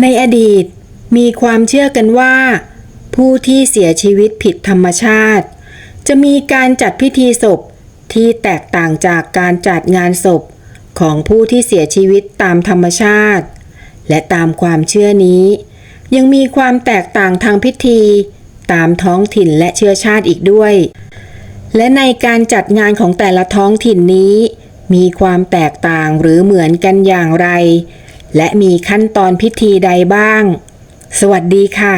ในอดีตมีความเชื่อกันว่า ผู้ที่เสียชีวิตผิดธรรมชาติ จะมีการจัดพิธีศพที่แตกต่างจากการจัดงานศพของผู้ที่เสียชีวิตตามธรรมชาติ และตามความเชื่อนี้ ยังมีความแตกต่างทางพิธี ตามท้องถิ่นและเชื้อชาติอีกด้วย และในการจัดงานของแต่ละท้องถิ่นนี้ มีความแตกต่างหรือเหมือนกันอย่างไร และมีขั้นตอนพิธีใดบ้าง สวัสดีค่ะ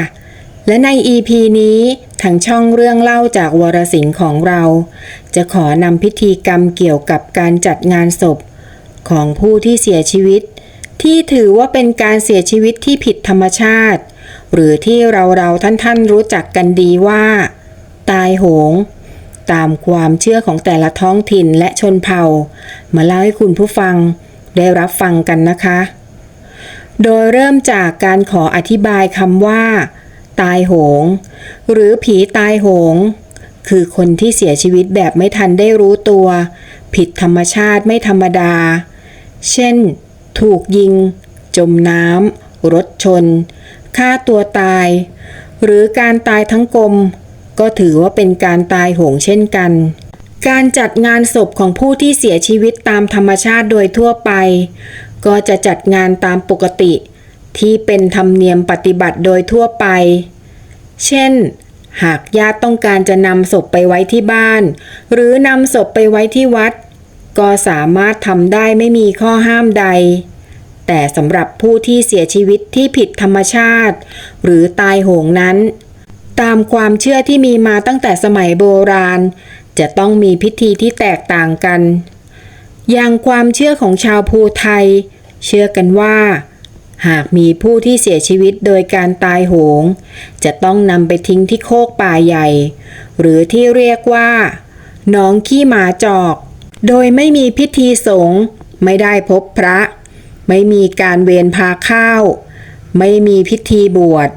และใน EP นี้ทางช่องเรื่องเล่าจากวรสิงห์ของเรา จะขอนำพิธีกรรมเกี่ยวกับการจัดงานศพ ของผู้ที่เสียชีวิต ที่ถือว่าเป็นการเสียชีวิตที่ผิดธรรมชาติ หรือที่เราเราท่านท่านๆรู้จักกันดีว่า ตายโหง ตามความเชื่อของแต่ละท้องถิ่นและชนเผ่า มาเล่าให้คุณผู้ฟังได้รับฟังกันนะคะ โดยเริ่มจากการขออธิบายคำว่า ตายโหง หรือผีตายโหง คือคนที่เสียชีวิตแบบไม่ทันได้รู้ตัว ผิดธรรมชาติไม่ธรรมดา เช่น ถูกยิง จมน้ำรถชนฆ่าตัวตาย หรือการตายทั้งกลม ก็ถือว่าเป็นการตายโหงเช่นกัน การจัดงานศพของผู้ที่เสียชีวิตตามธรรมชาติโดยทั่วไป ก็จะจัดงานตามปกติ ที่เป็นธรรมเนียมปฏิบัติโดยทั่วไป เช่น หากญาติต้องการจะนำศพไปไว้ที่บ้าน หรือนำศพไปไว้ที่วัด ก็สามารถทำได้ไม่มีข้อห้ามใด แต่สำหรับผู้ที่เสียชีวิตที่ผิดธรรมชาติ หรือตายโหงนั้น ตามความเชื่อที่มีมาตั้งแต่สมัยโบราณ จะต้องมีพิธีที่แตกต่างกัน อย่างความเชื่อของชาวภูไทย เชื่อกันว่า หากมีผู้ที่เสียชีวิตโดยการตายโหง จะต้องนำไปทิ้งที่โคกป่าใหญ่ หรือที่เรียกว่าหนองขี้หมาจอก โดยไม่มีพิธีสงฆ์ไม่ได้พบพระ ไม่มีการเวียนพาข้าว ไม่มีพิธีบวช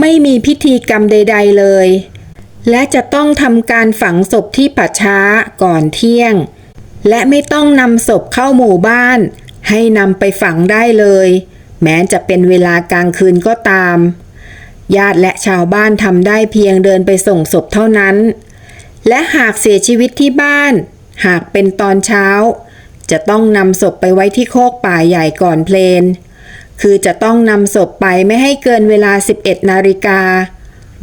ไม่มีพิธีกรรมใด ๆเลย และจะต้องทำการฝังศพที่ป่าช้าก่อนเที่ยง และไม่ต้องนำศพเข้าหมู่บ้าน ให้นำไปฝังได้เลย แม้จะเป็นเวลากลางคืนก็ตาม ญาติและชาวบ้านทำได้เพียงเดินไปส่งศพเท่านั้น และหากเสียชีวิตที่บ้าน หากเป็นตอนเช้า จะต้องนำศพไปไว้ที่โคกป่าใหญ่ก่อนเพลน คือจะต้องนำศพไปไม่ให้เกินเวลา 11 นาฬิกา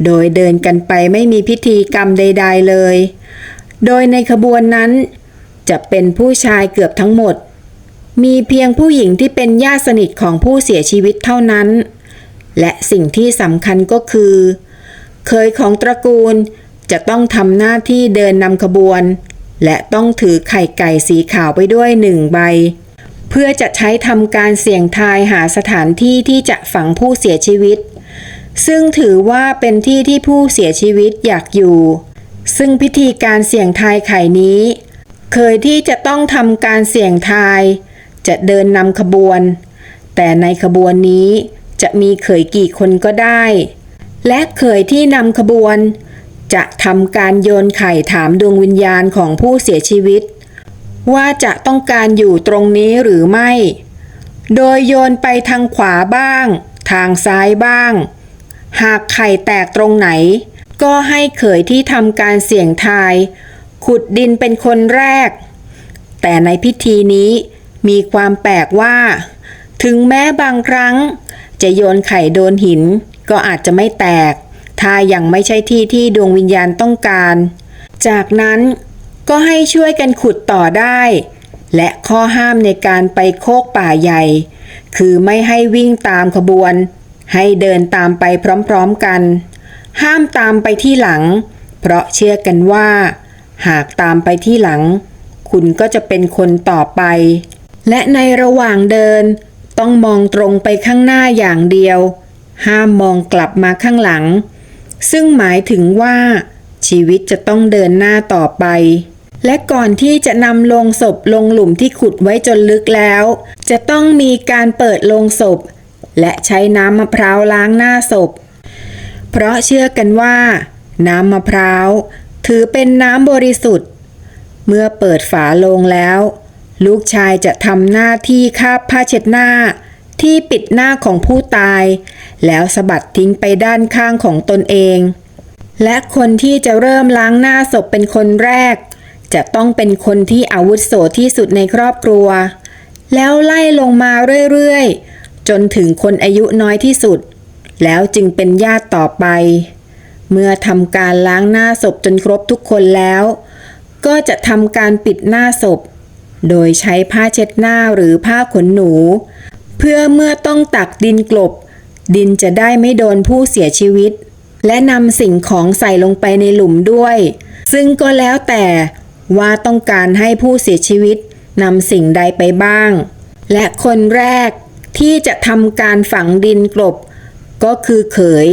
โดยเดินกันไปไม่มีพิธีกรรมใด ๆเลย โดยในขบวนนั้น จะเป็นผู้ชายเกือบทั้งหมด มีเพียงผู้หญิงที่เป็นญาติสนิทของผู้เสียชีวิตเท่านั้น และสิ่งที่สำคัญก็คือ เคยของตระกูลจะต้องทำหน้าที่เดินนำขบวน และต้องถือไข่ไก่สีขาวไปด้วยหนึ่งใบ เพื่อจะใช้ทำการเสี่ยงทายหาสถานที่ที่จะฝังผู้เสียชีวิต ซึ่งถือว่าเป็นที่ที่ผู้เสียชีวิตอยากอยู่ ซึ่งพิธีการเสี่ยงทายไข่นี้ เคยที่จะต้องทำการเสี่ยงทาย จะเดินนำขบวน แต่ในขบวนนี้จะมีเขยกี่คนก็ได้ และเขยที่นำขบวน จะทำการโยนไข่ถามดวงวิญญาณของผู้เสียชีวิต ว่าจะต้องการอยู่ตรงนี้หรือไม่ โดยโยนไปทางขวาบ้าง ทางซ้ายบ้าง หากไข่แตกตรงไหน ก็ให้เขยที่ทำการเสี่ยงทาย ขุดดินเป็นคนแรก แต่ในพิธีนี้มีความแปลกว่า ถึงแม้บางครั้ง จะโยนไข่โดนหินก็อาจจะไม่แตก ถ้ายังไม่ใช่ที่ที่ดวงวิญญาณต้องการ จากนั้นก็ให้ช่วยกันขุดต่อได้ และข้อห้ามในการไปโคกป่าใหญ่ คือไม่ให้วิ่งตามขบวน ให้เดินตามไปพร้อมๆกัน ห้ามตามไปที่หลัง เพราะเชื่อกันว่า หากตามไปที่หลัง คุณก็จะเป็นคนต่อไป และในระหว่างเดิน ต้องมองตรงไปข้างหน้าอย่างเดียว ห้ามมองกลับมาข้างหลัง ซึ่งหมายถึงว่า ชีวิตจะต้องเดินหน้าต่อไป และก่อนที่จะนำลงศพลงหลุมที่ขุดไว้จนลึกแล้ว จะต้องมีการเปิดลงศพ และใช้น้ำมะพร้าวล้างหน้าศพ เพราะเชื่อกันว่า น้ำมะพร้าว ถือเป็นน้ำบริสุทธิ์ เมื่อเปิดฝาลงแล้ว ลูกชายจะทำหน้าที่คาบผ้าเช็ดหน้าที่ปิดหน้าของผู้ตาย แล้วสะบัดทิ้งไปด้านข้างของตนเอง และคนที่จะเริ่มล้างหน้าศพเป็นคนแรก จะต้องเป็นคนที่อาวุโสที่สุดในครอบครัว แล้วไล่ลงมาเรื่อยๆ จนถึงคนอายุน้อยที่สุด แล้วจึงเป็นญาติต่อไป เมื่อทำการล้างหน้าศพจนครบทุกคนแล้ว ก็จะทำการปิดหน้าศพ โดยใช้ผ้าเช็ดหน้าหรือผ้าขนหนู เพื่อเมื่อต้องตักดินกลบ ดินจะได้ไม่โดนผู้เสียชีวิต และนำสิ่งของใส่ลงไปในหลุมด้วย ซึ่งก็แล้วแต่ว่าต้องการให้ผู้เสียชีวิตนำสิ่งใดไปบ้าง และคนแรกที่จะทำการฝังดินกลบ ก็คือเขย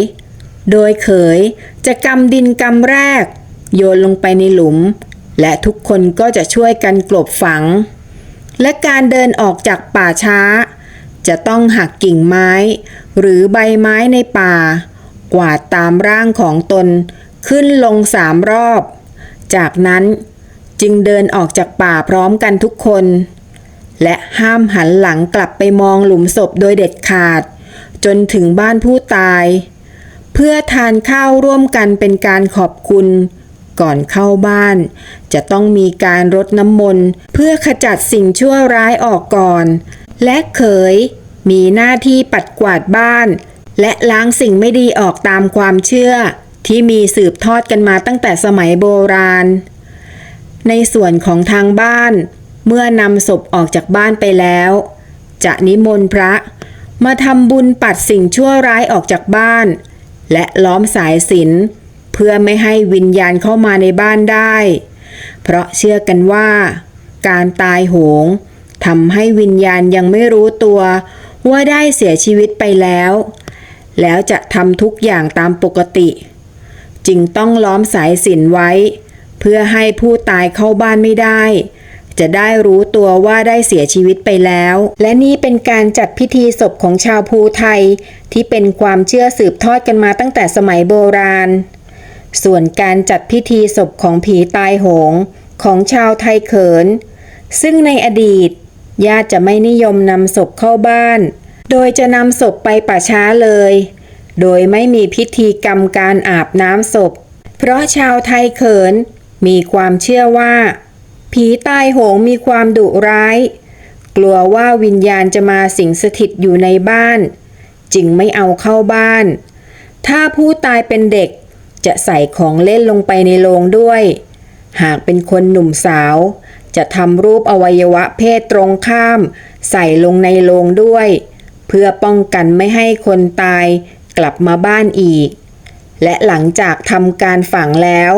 โดยเขยจะกำดินกำแรก โยนลงไปในหลุม และทุกคนก็จะช่วยกันกลบฝัง และการเดินออกจากป่าช้า จะต้องหักกิ่งไม้ หรือใบไม้ในป่า กวาดตามร่างของตนขึ้นลงสามรอบ จากนั้นจึงเดินออกจากป่าพร้อมกันทุกคน และห้ามหันหลังกลับไปมองหลุมศพโดยเด็ดขาด จนถึงบ้านผู้ตาย เพื่อทานข้าวร่วมกันเป็นการขอบคุณ ก่อนเข้าบ้าน จะต้องมีการรดน้ำมนต์เพื่อขจัดสิ่งชั่วร้ายออกก่อน และเขย มีหน้าที่ปัดกวาดบ้าน และล้างสิ่งไม่ดีออกตามความเชื่อ ที่มีสืบทอดกันมาตั้งแต่สมัยโบราณ ในส่วนของทางบ้าน เมื่อนำศพออกจากบ้านไปแล้ว จะนิมนต์พระ มาทำบุญปัดสิ่งชั่วร้ายออกจากบ้าน และล้อมสายสินเพื่อไม่ให้วิญญาณเข้ามาในบ้านได้ เพราะเชื่อกันว่า การตายโหงทำให้วิญญาณยังไม่รู้ตัว ว่าได้เสียชีวิตไปแล้ว แล้วจะทำทุกอย่างตามปกติ จึงต้องล้อมสายสินไว้ เพื่อให้ผู้ตายเข้าบ้านไม่ได้ จะได้รู้ตัวว่าได้เสียชีวิตไปแล้ว และนี่เป็นการจัดพิธีศพของชาวภูไทย ที่เป็นความเชื่อสืบทอดกันมาตั้งแต่สมัยโบราณ ส่วนการจัดพิธีศพของผีตายโหง ของชาวไทยเขิน ซึ่งในอดีตญาติจะไม่นิยมนำศพเข้าบ้าน โดยจะนำศพไปป่าช้าเลย โดยไม่มีพิธีกรรมการอาบน้ำศพ เพราะชาวไทยเขิน มีความเชื่อว่า ผีตายโหงมีความดุร้าย กลัวว่าวิญญาณจะมาสิงสถิตอยู่ในบ้าน จึงไม่เอาเข้าบ้าน ถ้าผู้ตายเป็นเด็กจะใส่ของเล่นลงไปในโลงด้วย หากเป็นคนหนุ่มสาว จะทำรูปอวัยวะเพศตรงข้าม ใส่ลงในโลงด้วย เพื่อป้องกันไม่ให้คนตายกลับมาบ้านอีก และหลังจากทำการฝังแล้ว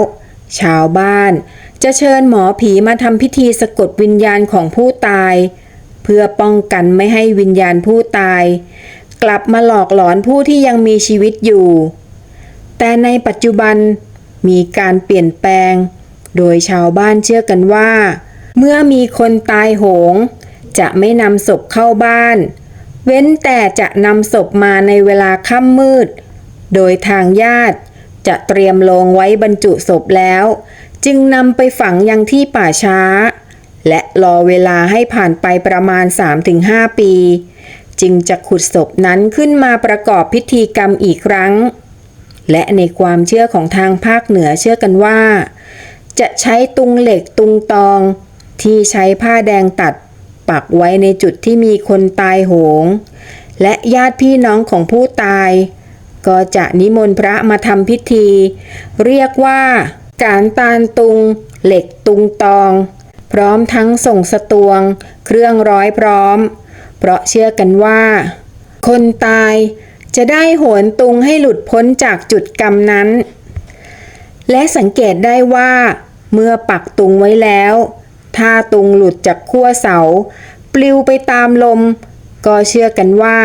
ชาวบ้าน จะเชิญหมอผีมาทำพิธีสะกดวิญญาณของผู้ตาย เพื่อป้องกันไม่ให้วิญญาณผู้ตาย กลับมาหลอกหลอนผู้ที่ยังมีชีวิตอยู่ แต่ในปัจจุบันมีการเปลี่ยนแปลง โดยชาวบ้านเชื่อกันว่า เมื่อมีคนตายโหง จะไม่นำศพเข้าบ้าน เว้นแต่จะนำศพมาในเวลาค่ำมืด โดยทางญาติ จะเตรียมลงไว้บรรจุศพแล้ว จึงนำไปฝังยังที่ป่าช้า และรอเวลาให้ผ่านไปประมาณ 3-5 ปี จึงจะขุดศพนั้นขึ้นมาประกอบพิธีกรรมอีกครั้ง และในความเชื่อของทางภาคเหนือเชื่อกันว่า จะใช้ตุงเหล็กตุงตอง ที่ใช้ผ้าแดงตัดปักไว้ในจุดที่มีคนตายโหง และญาติพี่น้องของผู้ตาย ก็จะนิมนต์พระมาทำพิธี เรียกว่า การตานตุง เหล็กตุงตอง พร้อมทั้งส่งสตวง เครื่องร้อยพร้อม เพราะเชื่อกันว่า คนตายจะได้โหนตุงให้หลุดพ้นจากจุดกรรมนั้น และสังเกตได้ว่า เมื่อปักตุงไว้แล้ว ถ้าตุงหลุดจากขั้วเสา ปลิวไปตามลม ก็เชื่อกันว่า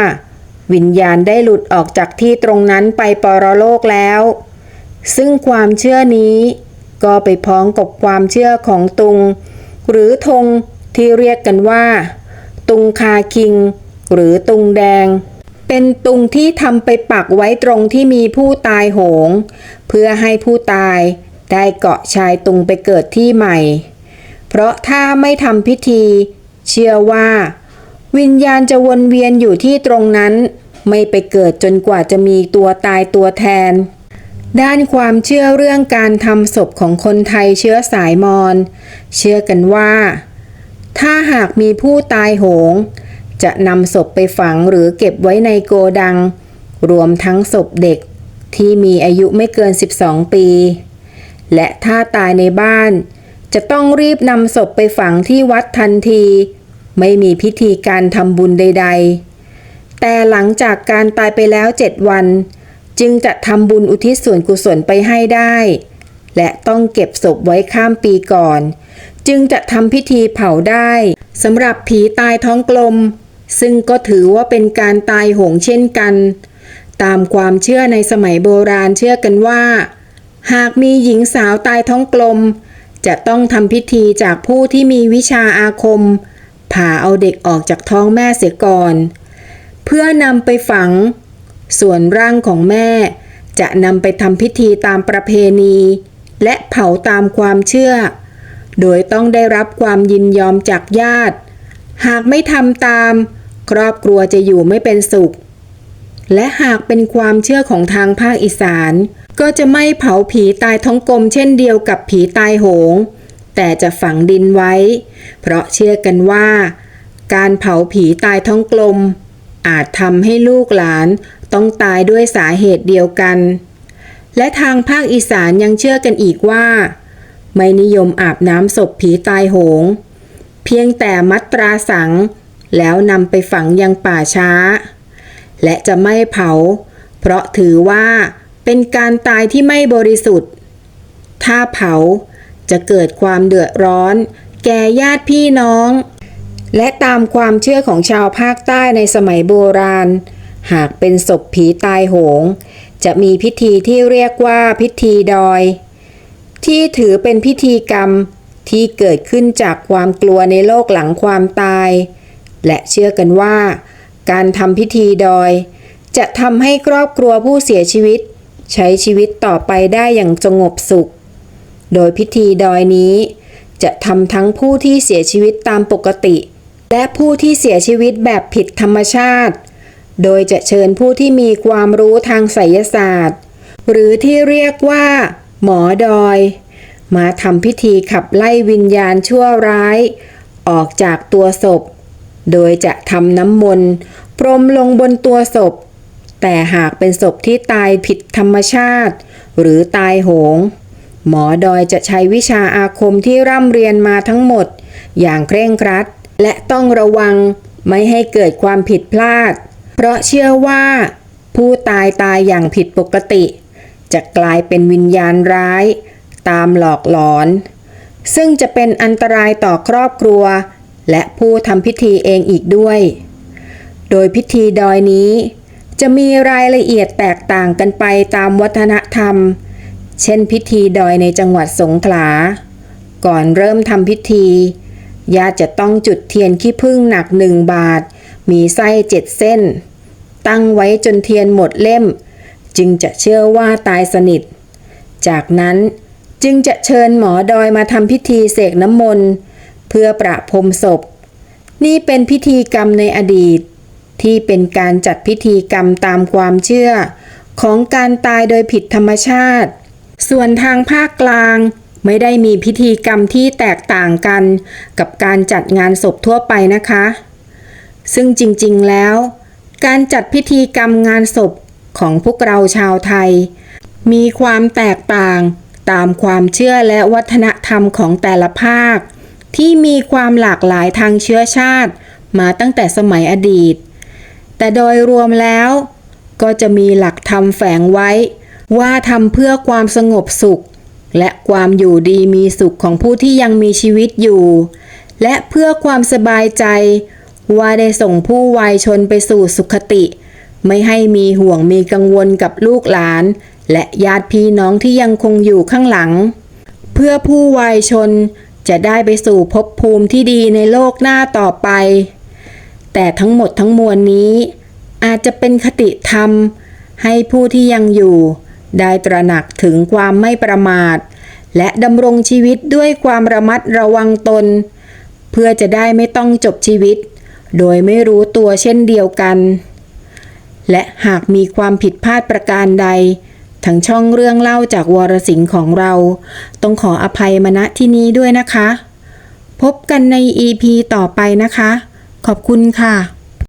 วิญญาณได้หลุดออกจากที่ตรงนั้นไปปรโลกแล้ว ซึ่งความเชื่อนี้ ก็ไปพ้องกับความเชื่อของตุง หรือธงที่เรียกกันว่า ตุงคาคิง หรือตุงแดง เป็นตุงที่ทำไปปักไว้ตรงที่มีผู้ตายโหง เพื่อให้ผู้ตายได้เกาะชายตุงไปเกิดที่ใหม่ เพราะถ้าไม่ทำพิธี เชื่อว่า วิญญาณจะวนเวียนอยู่ที่ตรงนั้น ไม่ไปเกิดจนกว่าจะมีตัวตายตัวแทน ด้านความเชื่อเรื่องการทำศพของคนไทยเชื้อสายมอญเชื่อกันว่า ถ้าหากมีผู้ตายโหง จะนำศพไปฝังหรือเก็บไว้ในโกดัง รวมทั้งศพเด็กที่มีอายุไม่เกิน 12 ปี และถ้าตายในบ้าน จะต้องรีบนำศพไปฝังที่วัดทันที ไม่มีพิธีการทำบุญใด ๆ แต่หลังจากการตายไปแล้วเจ็ดวัน จึงจะทำบุญอุทิศส่วนกุศลไปให้ได้ และต้องเก็บศพไว้ข้ามปีก่อน จึงจะทำพิธีเผาได้สำหรับผีตายท้องกลม ซึ่งก็ถือว่าเป็นการตายโหงเช่นกัน ตามความเชื่อในสมัยโบราณเชื่อกันว่า หากมีหญิงสาวตายท้องกลมจะต้องทำพิธีจากผู้ที่มีวิชาอาคม ผ่าเอาเด็กออกจากท้องแม่เสียก่อน เพื่อนำไปฝัง ส่วนร่างของแม่ จะนำไปทำพิธีตามประเพณี และเผาตามความเชื่อ โดยต้องได้รับความยินยอมจากญาติ หากไม่ทำตาม ครอบครัวจะอยู่ไม่เป็นสุข และหากเป็นความเชื่อของทางภาคอีสาน ก็จะไม่เผาผีตายท้องกลมเช่นเดียวกับผีตายโหง แต่จะฝังดินไว้ เพราะเชื่อกันว่า การเผาผีตายท้องกลม อาจทำให้ลูกหลานต้องตายด้วยสาเหตุเดียวกัน และทางภาคอีสานยังเชื่อกันอีกว่า ไม่นิยมอาบน้ำศพผีตายโหง เพียงแต่มัดตราสัง แล้วนำไปฝังยังป่าช้า และจะไม่เผา เพราะถือว่าเป็นการตายที่ไม่บริสุทธิ์ ถ้าเผา จะเกิดความเดือดร้อน แก่ญาติพี่น้อง และตามความเชื่อของชาวภาคใต้ในสมัยโบราณ หากเป็นศพผีตายโหง จะมีพิธีที่เรียกว่าพิธีดอย ที่ถือเป็นพิธีกรรมที่เกิดขึ้นจากความกลัวในโลกหลังความตาย และเชื่อกันว่า การทำพิธีดอย จะทำให้ครอบครัวผู้เสียชีวิต ใช้ชีวิตต่อไปได้อย่างสงบสุข โดยพิธีดอยนี้ จะทำทั้งผู้ที่เสียชีวิตตามปกติ และผู้ที่เสียชีวิตแบบผิดธรรมชาติ โดยจะเชิญผู้ที่มีความรู้ทางไสยศาสตร์ หรือที่เรียกว่า หมอดอย มาทำพิธีขับไล่วิญญาณชั่วร้าย ออกจากตัวศพ โดยจะทำน้ำมนต์พรมลงบนตัวศพ แต่หากเป็นศพที่ตายผิดธรรมชาติ หรือตายโหง หมอดอยจะใช้วิชาอาคมที่ร่ำเรียนมาทั้งหมด อย่างเคร่งครัด และต้องระวังไม่ให้เกิดความผิดพลาด เพราะเชื่อว่า ผู้ตายตายอย่างผิดปกติ จะกลายเป็นวิญญาณร้าย ตามหลอกหลอน ซึ่งจะเป็นอันตรายต่อครอบครัว และผู้ทำพิธีเองอีกด้วย โดยพิธีดอยนี้ จะมีรายละเอียดแตกต่างกันไปตามวัฒนธรรม เช่นพิธีดอยในจังหวัดสงขลา ก่อนเริ่มทำพิธีญาติจะต้องจุดเทียนขี้ผึ้งหนักหนึ่งบาท มีไส้เจ็ดเส้น ตั้งไว้จนเทียนหมดเล่ม จึงจะเชื่อว่าตายสนิท จากนั้นจึงจะเชิญหมอดอยมาทำพิธีเสกน้ำมนต์ เพื่อประพรมศพ นี่เป็นพิธีกรรมในอดีต ที่เป็นการจัดพิธีกรรมตามความเชื่อ ของการตายโดยผิดธรรมชาติ ส่วนทางภาคกลางไม่ได้มีพิธีกรรมที่แตกต่างกันกับการจัดงานศพทั่วไปนะคะ ซึ่งจริงๆแล้ว การจัดพิธีกรรมงานศพของพวกเราชาวไทย มีความแตกต่างตามความเชื่อและวัฒนธรรมของแต่ละภาค ที่มีความหลากหลายทางเชื้อชาติ มาตั้งแต่สมัยอดีต แต่โดยรวมแล้ว ก็จะมีหลักธรรมแฝงไว้ ว่าทำเพื่อความสงบสุข และความอยู่ดีมีสุขของผู้ที่ยังมีชีวิตอยู่ และเพื่อความสบายใจ ว่าได้ส่งผู้วัยชนไปสู่สุขติ ไม่ให้มีห่วงมีกังวลกับลูกหลาน และญาติพี่น้องที่ยังคงอยู่ข้างหลัง เพื่อผู้วัยชนจะได้ไปสู่ภพภูมิที่ดีในโลกหน้าต่อไป แต่ทั้งหมดทั้งมวลนี้ อาจจะเป็นคติธรรม ให้ผู้ที่ยังอยู่ ได้ตระหนักถึงความไม่ประมาท และดำรงชีวิตด้วยความระมัดระวังตน เพื่อจะได้ไม่ต้องจบชีวิต โดยไม่รู้ตัวเช่นเดียวกัน และหากมีความผิดพลาดประการใดทางช่องเรื่องเล่าจากวรสิงห์ของเรา ต้องขออภัยมาณที่นี้ด้วยนะคะ พบกันใน EP ต่อไปนะคะ ขอบคุณค่ะ